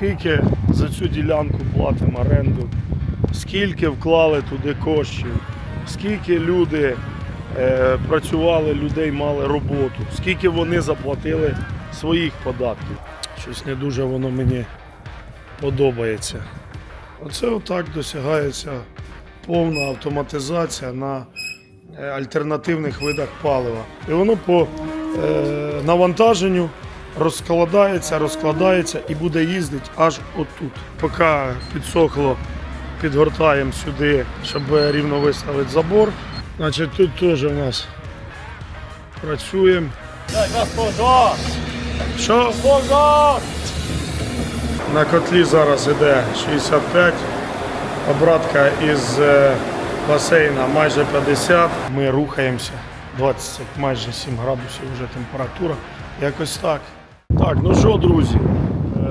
скільки за цю ділянку платимо оренду, скільки вклали туди коштів, скільки люди е, працювали, людей мали роботу, скільки вони заплатили своїх податків. Щось не дуже воно мені подобається. Оце отак досягається повна автоматизація на е, альтернативних видах палива. І воно по е, навантаженню розкладається, розкладається і буде їздити аж отут. Поки підсохло, підгортаємо сюди, щоб рівно виставити забор. Значить, тут теж у нас працюємо. Що? На котлі зараз іде 65, обратка із е, басейна майже 50. Ми рухаємося. 20, майже 7 градусів вже температура. Якось так. Так, ну що, друзі,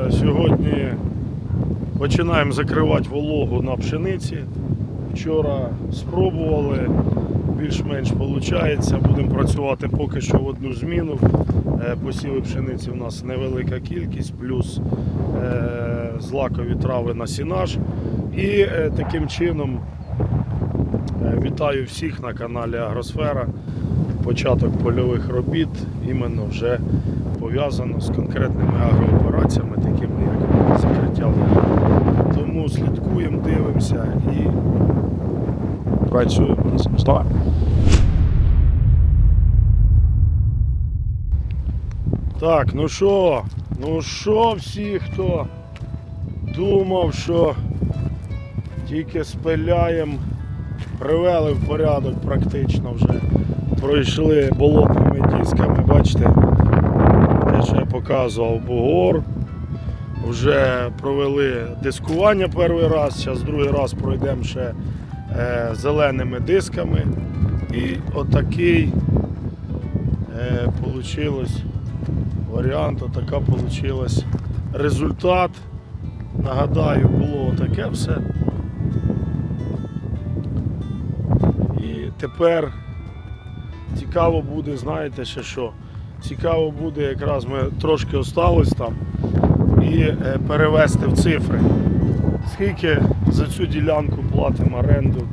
е, сьогодні починаємо закривати вологу на пшениці. Вчора спробували, більш-менш виходить. Будемо працювати поки що в одну зміну. Е, Посіви пшениці у нас невелика кількість, плюс е, злакові трави на сінаж. І таким чином вітаю всіх на каналі Агросфера. Початок польових робіт іменно вже пов'язано з конкретними агроопераціями, такими як закриття. Тому слідкуємо, дивимося і працюємо. Так, ну що, ну що всі, хто думав, що тільки спиляємо, привели в порядок практично вже. Пройшли болотними дисками, бачите, те, що я показував бугор. Вже провели дискування перший раз, зараз другий раз пройдемо ще е, зеленими дисками. І отакий е, варіант, отака получилась результат. Нагадаю, було таке все. І тепер цікаво буде, знаєте ще що? Цікаво буде, якраз ми трошки осталось там і е, перевести в цифри. Скільки за цю ділянку платимо оренду,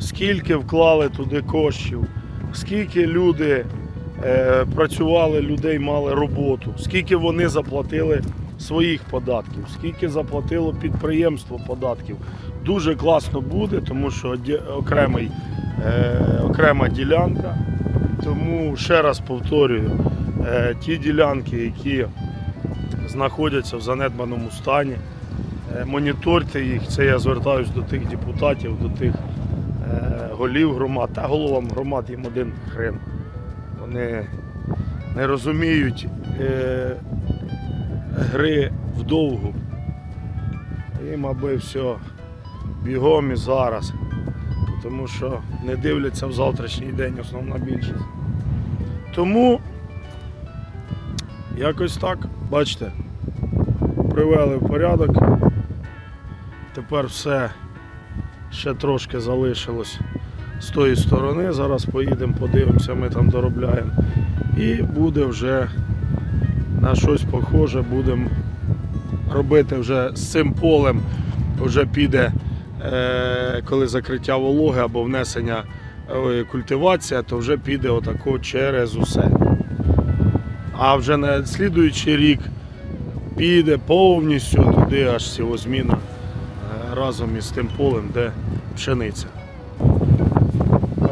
скільки вклали туди коштів, скільки люди е, працювали, людей мали роботу, скільки вони заплатили своїх податків, скільки заплатило підприємство податків. Дуже класно буде, тому що окремий, е, окрема ділянка. Тому ще раз повторюю, ті ділянки, які знаходяться в занедбаному стані, е, моніторте їх. Це я звертаюся до тих депутатів, до тих е, голів громад, та головам громад їм один хрен. Вони не розуміють е, гри вдовгу. Їм аби все бігом і зараз. Тому що не дивляться в завтрашній день основна більшість. Тому якось так, бачите, привели в порядок. Тепер все ще трошки залишилось з тої сторони. Зараз поїдемо, подивимося, ми там доробляємо. І буде вже на щось похоже, будемо робити вже з цим полем, вже піде, е, коли закриття вологи або внесення е, культивація, то вже піде отако через усе. А вже на слідуючий рік піде повністю туди аж сівозміна е, разом із тим полем, де пшениця.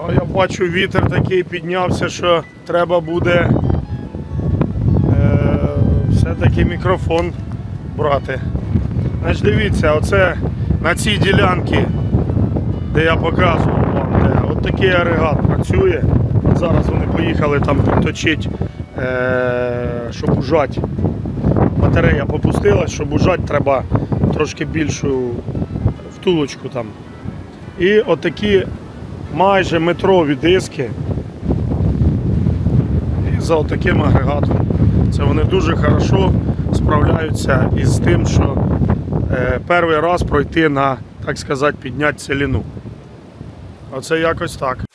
А я бачу, вітер такий піднявся, що треба буде е, все-таки мікрофон брати. Значить, дивіться, оце на цій ділянці, де я показував вам, де от такий агрегат працює. Зараз вони поїхали там підточити, е, щоб ужати. Батарея попустилась, щоб ужати, треба трошки більшу втулочку там. І отакі майже метрові диски. І за отаким агрегатом. Це вони дуже хорошо справляються із тим, що е, перший раз пройти на, так сказати, підняти целину. Оце якось так.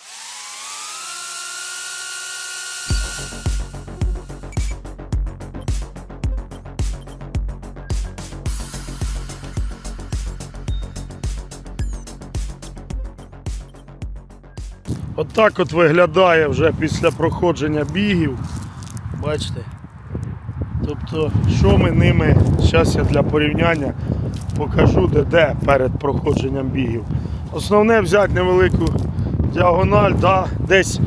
Отак от виглядає вже після проходження бігів. Бачите? Тобто, що ми ними, зараз я для порівняння покажу, де де перед проходженням бігів. Основне взяти невелику діагональ, да, десь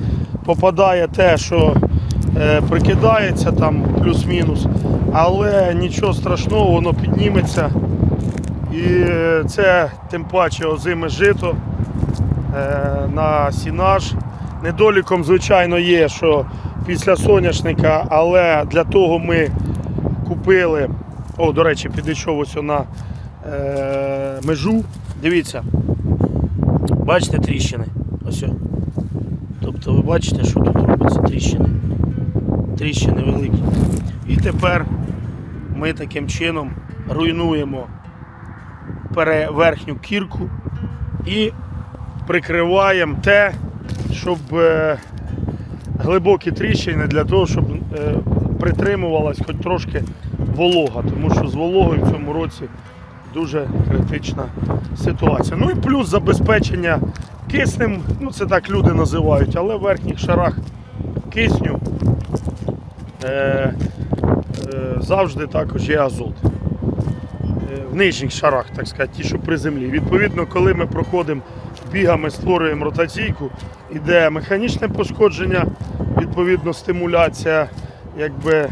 попадає те, що е, прикидається там плюс-мінус, але нічого страшного, воно підніметься. І е, це тим паче озиме жито на сінаж. Недоліком, звичайно, є, що після соняшника, але для того ми купили. О, до речі, підійшов ось на е, межу. Дивіться. Бачите тріщини? Ось. Тобто ви бачите, що тут робиться тріщини. Тріщини великі. І тепер ми таким чином руйнуємо верхню кірку і прикриваємо те, щоб е, глибокі тріщини для того, щоб е, притримувалась хоч трошки волога, тому що з вологою в цьому році дуже критична ситуація. Ну і плюс забезпечення киснем, ну це так люди називають, але в верхніх шарах кисню е, е, завжди також є азот. Е, В нижніх шарах, так сказати, ті, що при землі. Відповідно, коли ми проходимо бігами, створюємо ротаційку, іде механічне пошкодження, відповідно, стимуляція, якби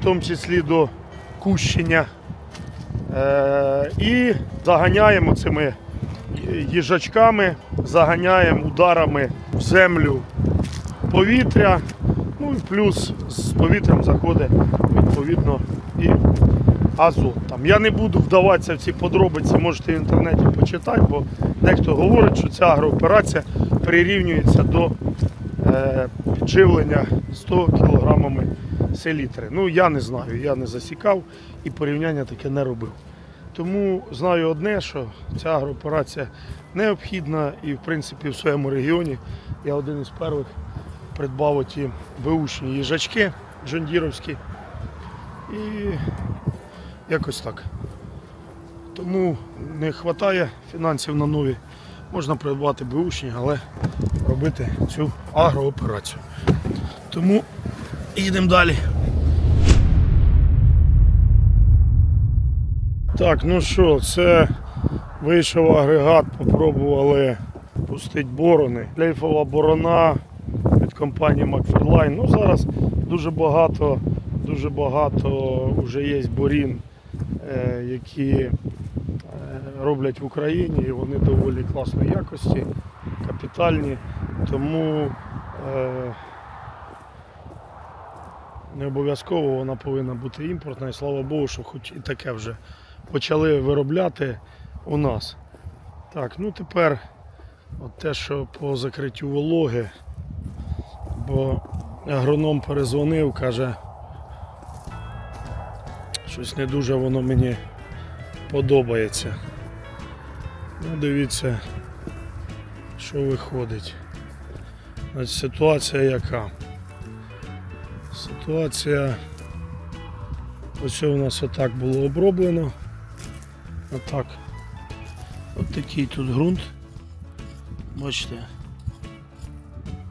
в тому числі до кущення. Е, і заганяємо цими їжачками, заганяємо ударами в землю повітря. Ну і плюс з повітрям заходить відповідно і азот. Там. Я не буду вдаватися в ці подробиці, можете в інтернеті почитати, бо дехто говорить, що ця агрооперація прирівнюється до е, підживлення 100 кілограмами селітри. Ну я не знаю, я не засікав і порівняння таке не робив. Тому знаю одне, що ця агрооперація необхідна і в принципі в своєму регіоні я один із перших придбав оті беушні їжачки джондіровські. І якось так. Тому не вистачає фінансів на нові. Можна придбати беушні, але робити цю агрооперацію. Тому їдемо далі. Так, ну що, це вийшов агрегат, попробували пустити борони. Шлейфова борона від компанії Макферлайн. Ну зараз дуже багато, дуже багато вже є борін, які е, роблять в Україні, і вони доволі класної якості, капітальні. Тому е, не обов'язково вона повинна бути імпортна. І слава Богу, що хоч і таке вже почали виробляти у нас. Так, ну тепер от те, що по закриттю вологи, бо агроном перезвонив, каже, щось не дуже воно мені подобається. Ну, дивіться, що виходить. Значить, ситуація яка? Ситуація ось у нас отак було оброблено. Отак. От такий тут ґрунт. Бачите.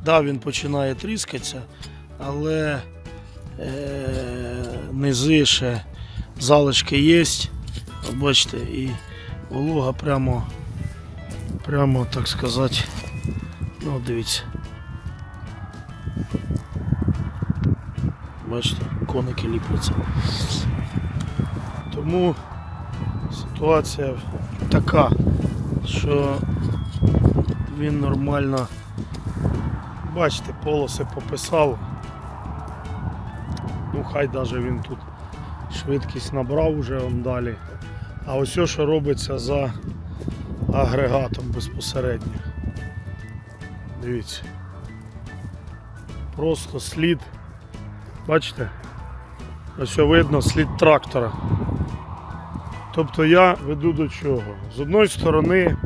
Да, він починає тріскатися, але е, низи ще залишки є. Бачите, і волога прямо, прямо так сказати. Ну, дивіться. Бачите, коники ліпляться. Тому ситуація така, що він нормально, бачите, полоси пописав. Ну хай навіть він тут швидкість набрав вже он далі. А ось що робиться за агрегатом безпосередньо. Дивіться. Просто слід. Бачите? Ось видно слід трактора. Тобто я веду до чого? З одної сторони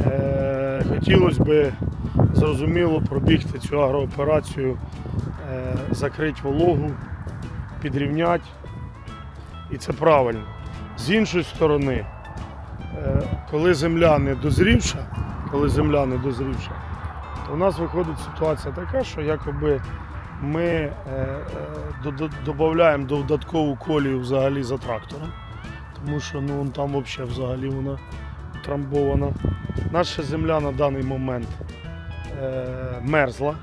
е, хотілося б зрозуміло пробігти цю агрооперацію, е, закрити вологу, підрівняти. І це правильно. З іншої сторони, е, коли земля не дозрівша, коли земля не дозрівша, то у нас виходить ситуація така, що якоби ми е, е, додаємо додаткову колію взагалі за трактором, тому що ну, там взагалі, взагалі вона утрамбована. Наша земля на даний момент мерзла.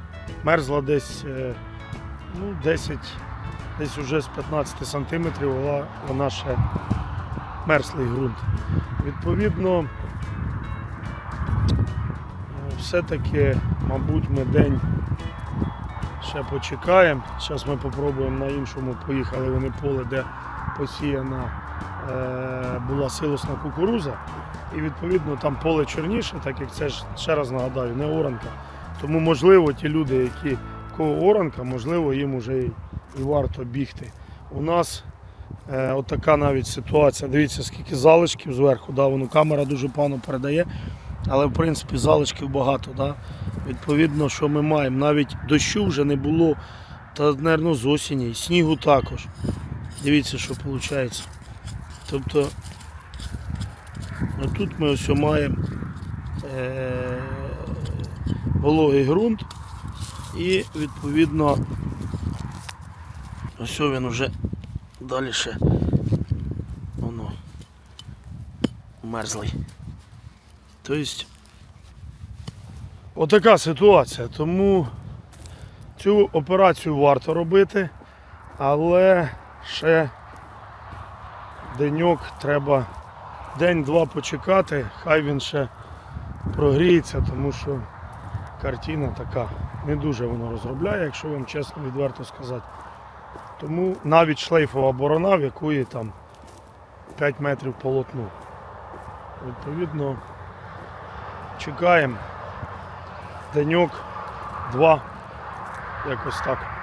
Мерзла десь, ну, 10, десь уже з 15 сантиметрів вона, ще мерзлий ґрунт. Відповідно, все-таки, мабуть, ми день ще почекаємо. Зараз ми спробуємо на іншому. Поїхали вони поле, де посіяна е, була силосна кукуруза. І відповідно там поле чорніше, так як це ж ще раз нагадаю, не оранка. Тому можливо ті люди, які в кого оранка, можливо, їм вже і, варто бігти. У нас е, отака навіть ситуація. Дивіться, скільки залишків зверху. Да, воно камера дуже погано передає, але в принципі залишків багато. Да. Відповідно, що ми маємо. Навіть дощу вже не було, та, мабуть, з осені, і снігу також. Дивіться, що виходить. Тобто тут ми ось маємо е- вологий ґрунт і відповідно ось він вже далі ще воно мерзлий. Тобто отака ситуація. Тому цю операцію варто робити, але ще деньок треба день-два почекати, хай він ще прогріється, тому що картина така не дуже воно розробляє, якщо вам чесно відверто сказати. Тому навіть шлейфова борона, в якої там 5 метрів полотну. Відповідно, чекаємо деньок, два, якось так.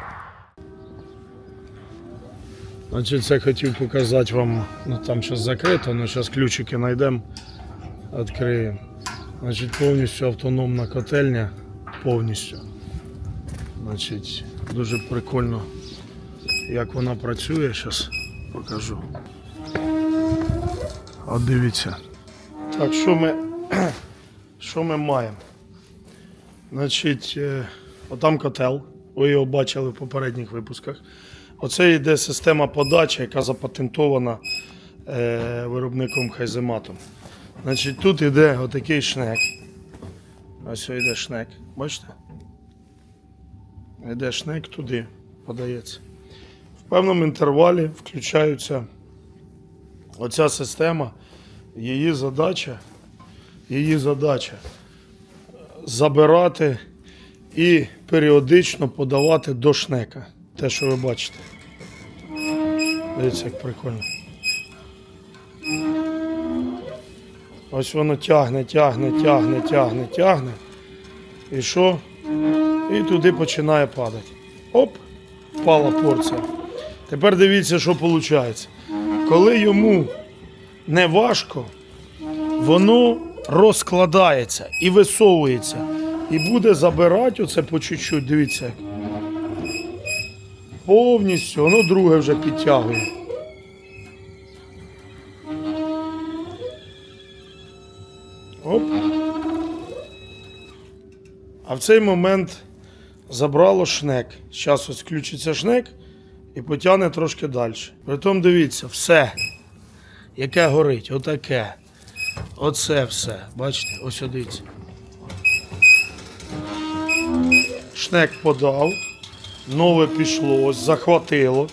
Значить, це хотів показати вам, ну там зараз закрито, але зараз ключики знайдемо, відкриємо. Значить, повністю автономна котельня, повністю. Значить, дуже прикольно, як вона працює, зараз покажу. От дивіться. Так, що ми, що ми маємо? Значить, е, отам котел, ви його бачили в попередніх випусках. Оце йде система подачі, яка запатентована е, виробником Хайзематом. Значить, тут йде отакий шнек. Ось йде шнек. Бачите? Йде шнек туди, подається. В певному інтервалі включаються оця система, її задача, її задача забирати і періодично подавати до шнека. Те, що ви бачите. Дивіться, як прикольно. Ось воно тягне, тягне, тягне, тягне, тягне. І що? І туди починає падати. Оп, впала порція. Тепер дивіться, що виходить. Коли йому не важко, воно розкладається і висовується. І буде забирати оце по чуть-чуть. Дивіться. Повністю, воно друге вже підтягує. Оп. А в цей момент забрало шнек. Зараз ось включиться шнек і потягне трошки далі. Притом дивіться, все, яке горить, отаке. Оце все. Бачите, ось дивіться. Шнек подав. Нове пішло, ось захватило.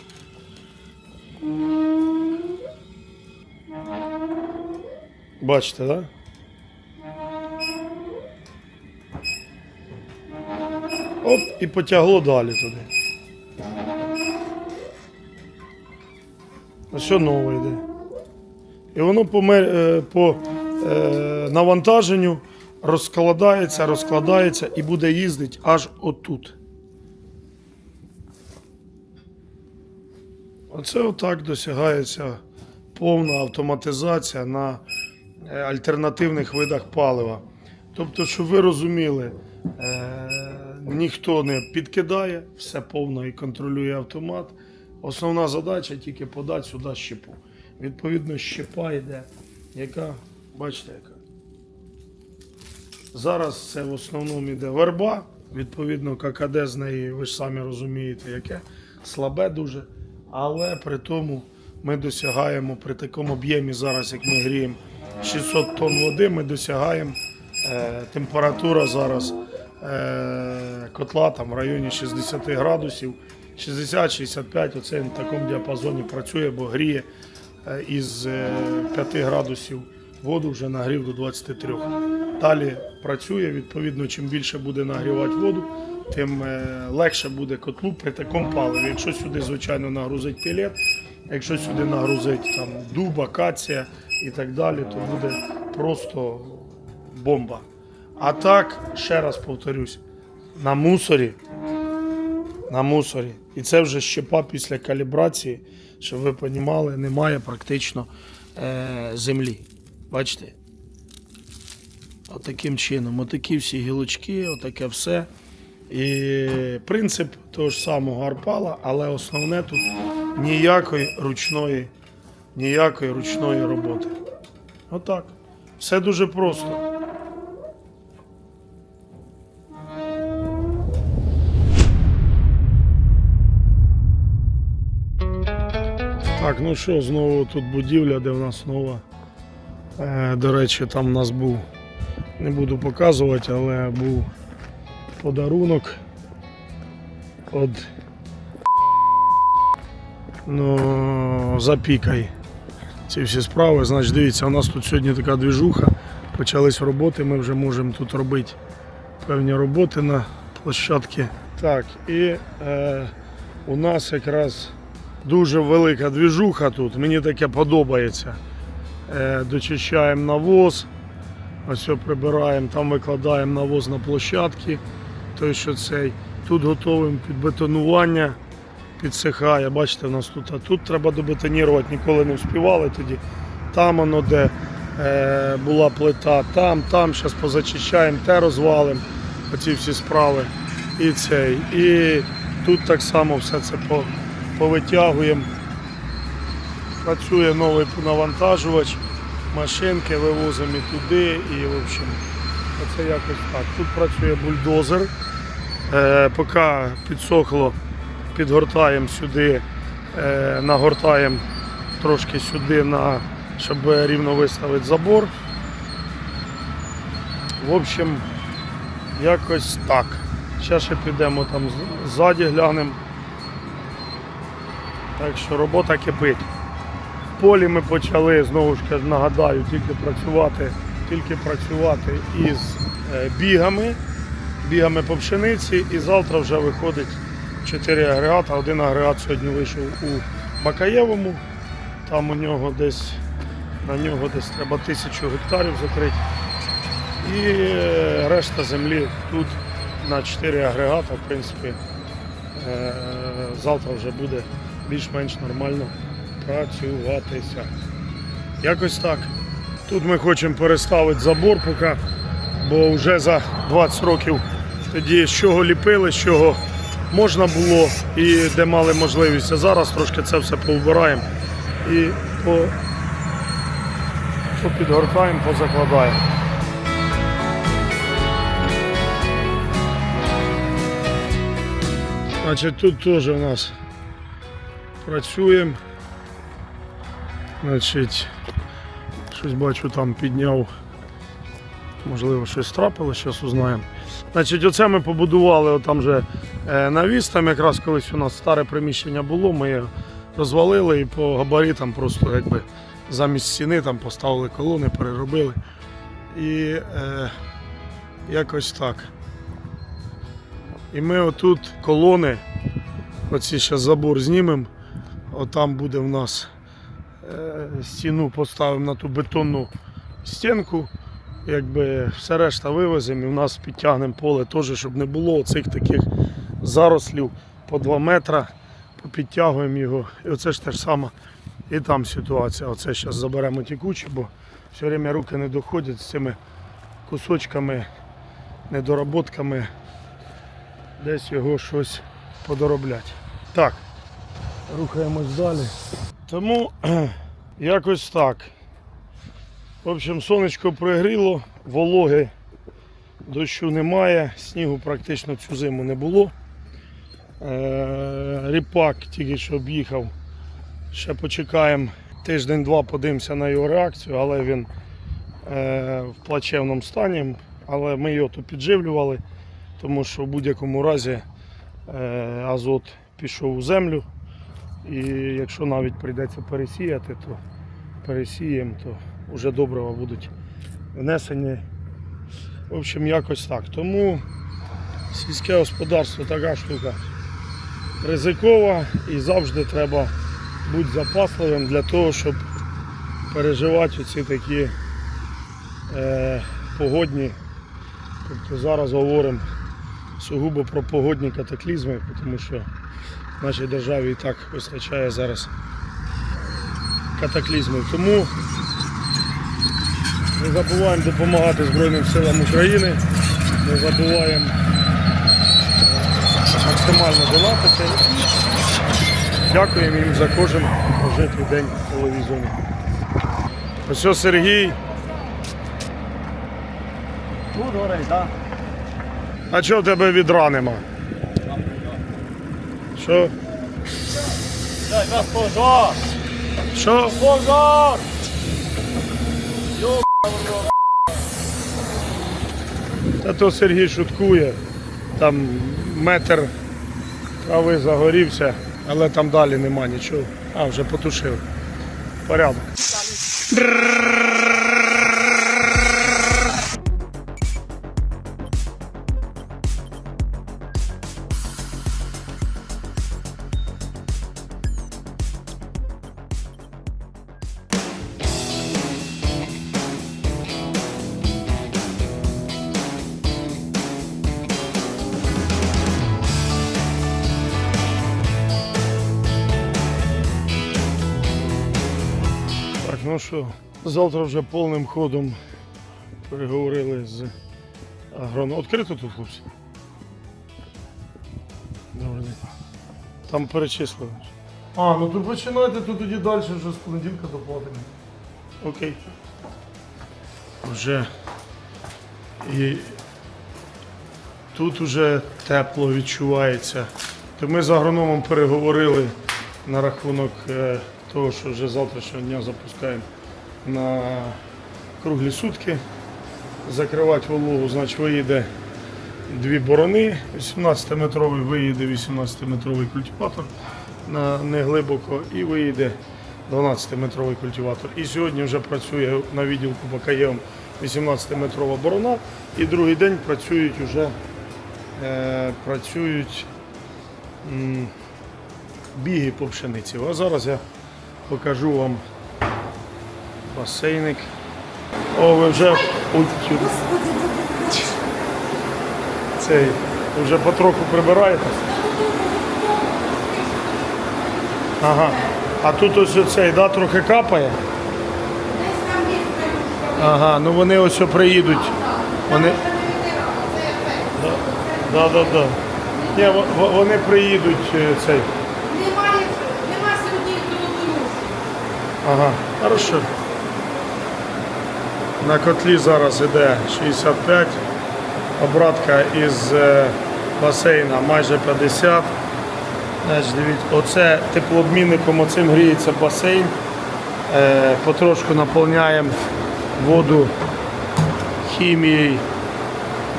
Бачите, так? Да? Оп, і потягло далі туди. Ось що нове йде. І воно по, е, по е, навантаженню розкладається, розкладається і буде їздити аж отут. Оце отак досягається повна автоматизація на е, альтернативних видах палива. Тобто, щоб ви розуміли, ніхто не підкидає, все повно і контролює автомат. Основна задача тільки подати сюди щепу. Відповідно, щепа йде, яка, бачите, яка. Зараз це в основному йде верба. Відповідно, ККД з неї, ви ж самі розумієте, яке слабе дуже. Але при тому ми досягаємо при такому об'ємі зараз, як ми гріємо 600 тонн води, ми досягаємо е, температура зараз е, котла там в районі 60 градусів. 60-65, оце в такому діапазоні працює, бо гріє е, із е, 5 градусів воду вже нагрів до 23. Далі працює, відповідно, чим більше буде нагрівати воду, тим е, легше буде котлу при такому паливі. Якщо сюди, звичайно, нагрузить пілет, якщо сюди нагрузить там дуба, кація і так далі, то буде просто бомба. А так, ще раз повторюсь, на мусорі на мусорі. І це вже щепа після калібрації, щоб ви розуміли, немає практично е, землі. Бачите? Отаким чином. Отакі всі гілочки, отаке все. І принцип того ж самого арпала, але основне тут ніякої ручної, ніякої ручної роботи. Отак. Все дуже просто. Так, ну що, знову тут будівля, де в нас нова. Е, до речі, там в нас був, не буду показувати, але був подарунок від ну, запікай ці всі справи. Значить, дивіться, у нас тут сьогодні така двіжуха. Почались роботи, ми вже можемо тут робити певні роботи на площадці. Так, і е, у нас якраз дуже велика двіжуха тут. Мені таке подобається. Е, дочищаємо навоз, ось прибираємо, там викладаємо навоз на площадки. Той, що цей. Тут готуємо під бетонування, підсихає. Бачите, у нас тут, а тут треба добетонірувати, ніколи не вспівали тоді. Там воно де е, була плита, там, там, зараз позачищаємо, те розвалимо, оці всі справи. І цей. І тут так само все це по, повитягуємо. Працює новий навантажувач, машинки вивозимо і туди, і в общем, оце якось так. Тут працює бульдозер. Е, поки підсохло, підгортаємо сюди, е, нагортаємо трошки сюди, на, щоб рівно виставити забор. В общем, якось так. Зараз ще підемо там ззаді глянемо. Так що робота кипить. В полі ми почали, знову ж кажу, нагадаю, тільки працювати, тільки працювати із е, бігами, бігами по пшениці, і завтра вже виходить 4 агрегата. Один агрегат сьогодні вийшов у Бакаєвому. Там у нього десь на нього десь треба тисячу гектарів закрити. І е, решта землі тут на 4 агрегата, в принципі, е, завтра вже буде більш-менш нормально працюватися. Якось так. Тут ми хочемо переставити забор поки, бо вже за 20 років тоді з чого ліпили, з чого можна було і де мали можливість. А зараз трошки це все повбираємо і по, попідгортаємо, позакладаємо. Значить, тут теж у нас працюємо. Значить, щось бачу, там підняв. Можливо, щось трапило, зараз узнаємо. Значить, оце ми побудували отам же е, навіс, там якраз колись у нас старе приміщення було, ми його розвалили і по габаритам просто якби замість стіни там поставили колони, переробили. І е, якось так. І ми отут колони, оці зараз забор знімемо, отам буде в нас е, стіну поставимо на ту бетонну стінку, якби все решта вивеземо і в нас підтягнемо поле теж, щоб не було оцих таких зарослів по 2 метри, попідтягуємо його. І оце ж те ж саме. І там ситуація. Оце зараз заберемо тікучі, бо все время руки не доходять з цими кусочками, недоработками десь його щось подоробляти. Так, рухаємось далі. Тому якось так. В общем, сонечко пригріло, вологи Дощу немає, снігу практично цю зиму не було. Е, Ріпак тільки що об'їхав. Ще почекаємо тиждень-два, подивимося на його реакцію, але він е, в плачевному стані. Але ми його то підживлювали, тому що в будь-якому разі е, азот пішов у землю. І якщо навіть прийдеться пересіяти, то пересіємо, то вже добрива будуть внесені. В общем, якось так. Тому сільське господарство така штука ризикова і завжди треба бути запасливим для того, щоб переживати оці такі е, погодні. Тобто зараз говоримо сугубо про погодні катаклізми, тому що нашій державі і так вистачає зараз катаклізмів. Тому не забуваємо допомагати Збройним силам України, не забуваємо е, максимально донатити. Дякуємо їм за кожен прожитий день в телевізорі. Ось Сергій. Тут горить, так? А чого в тебе відра нема? Що? Дай нас пожар! Що? Пожар! Та то Сергій шуткує. Там метр трави загорівся, але там далі нема нічого. А, вже потушив. Порядок. Ну що, завтра вже повним ходом переговорили з агрономом. Відкрито тут, хлопці? Добрий день. Там перечислили. А, ну то починайте тут тоді далі вже з понеділка до платимо. Окей. Вже і тут уже тепло відчувається. То ми з агрономом переговорили на рахунок е, того, що вже завтрашнього дня запускаємо на круглі сутки. Закривати вологу, значить виїде дві борони, 18-метровий виїде 18-метровий культиватор на неглибоко і виїде 12-метровий культиватор. І сьогодні вже працює на відділку Бакаєм 18-метрова борона, і другий день працюють вже е, працюють біги по пшениці. А зараз я покажу вам басейник. О, ви вже цей, ви вже потроху прибираєте. Ага. А тут ось оцей, да, трохи капає. Ага, ну вони ось приїдуть. Вони. Да, да, да. Ні, во- во- вони приїдуть е, цей. Немає, нема сьогодні золотої Ага, хорошо. На котлі зараз іде 65, обратка із е, басейна майже 50. Значить, дивіться, оце теплообмінником оцим гріється басейн. Е, потрошку наповняємо воду хімією,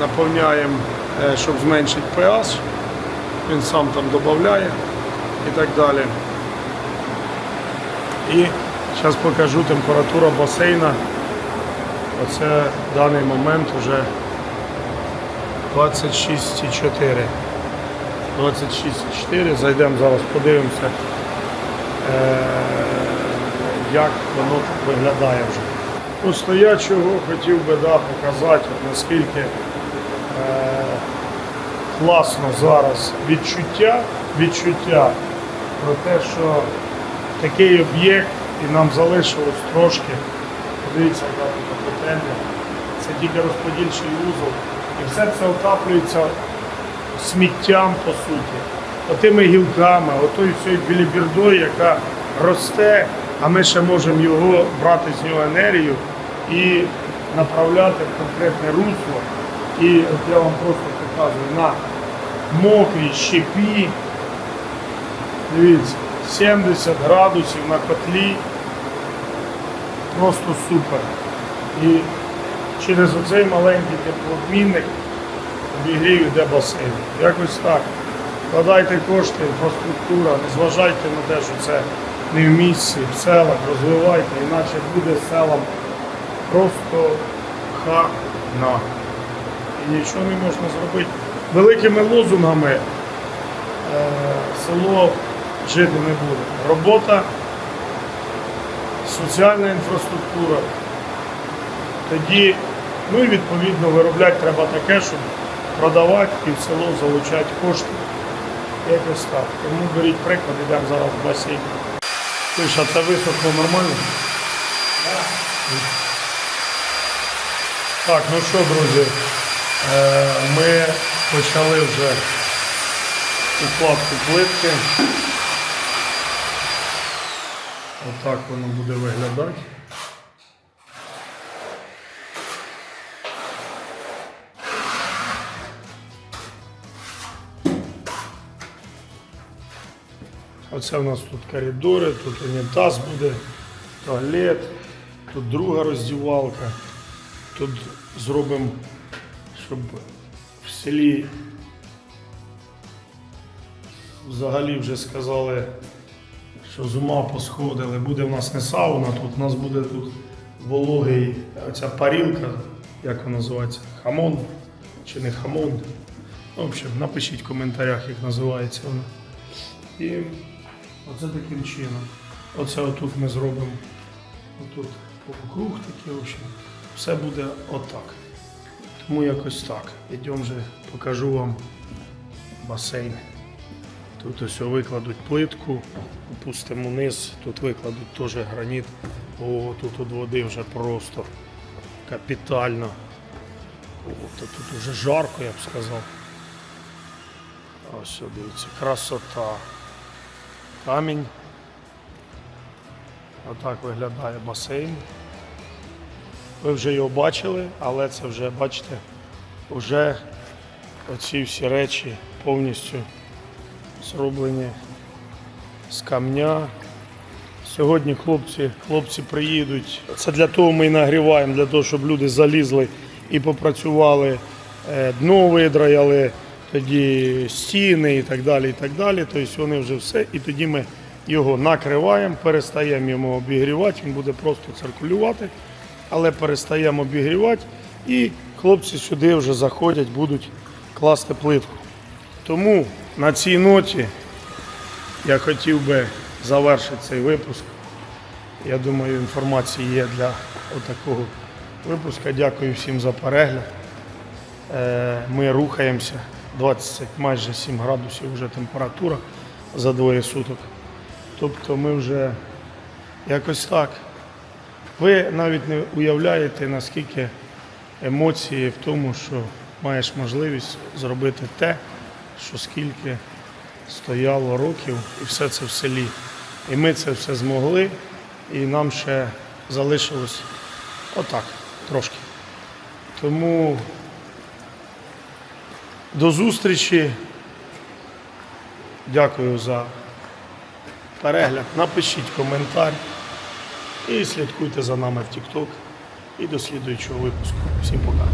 наповняємо, е, щоб зменшити pH. Він сам там додає і так далі. І зараз покажу температура басейна. Оце в даний момент вже 26,4. 26,4. Зайдемо зараз, подивимося, е, як воно виглядає вже. Просто я чого хотів би да, показати, наскільки е, класно зараз відчуття, відчуття про те, що такий об'єкт і нам залишилось трошки. Подивіться, яка тут котельня. Це тільки розподільчий вузол. І все це отаплюється сміттям, по суті. Отими гілками, отою всією білібірдою, яка росте, а ми ще можемо його брати з нього енергію і направляти в конкретне русло І от я вам просто показую на мокрій щепі. Дивіться, 70 градусів на котлі. Просто супер. І через оцей маленький теплообмінник обігрів йде басейн. Якось так. Вкладайте кошти, інфраструктура, не зважайте на те, що це не в місці, в селах, розвивайте, іначе буде селам просто хана. І нічого не можна зробити. Великими лозунгами е, село жити не буде. Робота, соціальна інфраструктура. Тоді, ну і відповідно виробляти треба таке, щоб продавати і в село залучати кошти. Якось так. Тому беріть приклад, йдемо зараз в басейн. Тиша, це висохло нормально? Так, ну що, друзі, е, ми почали вже укладку плитки. Отак воно буде виглядати. Оце в нас тут коридори, тут унітаз буде, туалет, тут друга роздівалка. Тут зробимо, щоб в селі взагалі вже сказали, що з ума посходили. Буде в нас не сауна, тут у нас буде тут вологий, оця парілка, як вона називається, хамон чи не хамон. В общем, напишіть в коментарях, як називається вона. І оце таким чином. Оце отут ми зробимо. Отут полукруг такий, в общем. Все буде отак. Тому якось так. Йдемо вже покажу вам басейн. Тут ось викладуть плитку, опустимо вниз, тут викладуть теж граніт. О, тут от води вже просто капітально. О, тут вже жарко, я б сказав. Ось дивіться, красота. Камінь. Отак виглядає басейн. Ви вже його бачили, але це вже, бачите, вже оці всі речі повністю зроблені з камня. Сьогодні хлопці, хлопці приїдуть. Це для того ми і нагріваємо, для того, щоб люди залізли і попрацювали, е, дно видраяли, тоді стіни і так далі. і так далі. Тобто вони вже все. І тоді ми його накриваємо, перестаємо йому обігрівати, він буде просто циркулювати, але перестаємо обігрівати. І хлопці сюди вже заходять, будуть класти плитку. Тому на цій ноті я хотів би завершити цей випуск. Я думаю, інформації є для отакого випуска. Дякую всім за перегляд. Е, Ми рухаємося. 20, майже 7 градусів вже температура за двоє суток. Тобто ми вже якось так. Ви навіть не уявляєте, наскільки емоції в тому, що маєш можливість зробити те, що скільки стояло років, і все це в селі. І ми це все змогли, і нам ще залишилось отак трошки. Тому до зустрічі. Дякую за перегляд. Напишіть коментар і слідкуйте за нами в TikTok. І до слідуючого випуску. Всім пока.